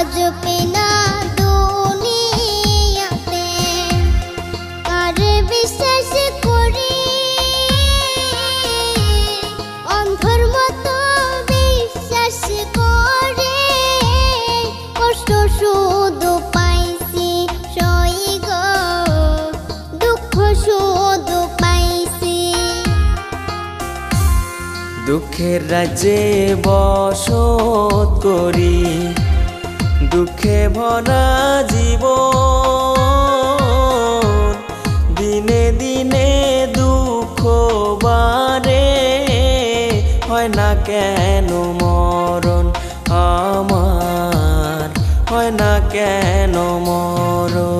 আজ পেনা দুনিয়াতে কার বিশ্বাস করি। অন্ধর মতো বিশ্বাস করে। কষ্ট শুধু পাইছি সই গো, দুঃখ শুধু পাইছি। দুঃখের রাজ্যে বসত করি। দুঃখে ভরা জীব দিনে দিনে দুঃখ বারে হয় না কেন মরণ আমার, হয় না কেন মরণ?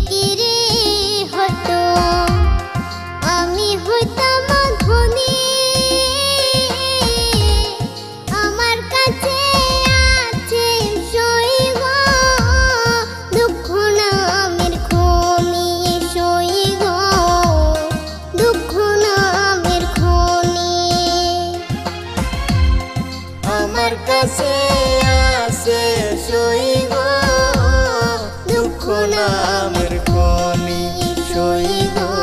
কাছে আসে সই গো দুঃখ নামের কনি সই গো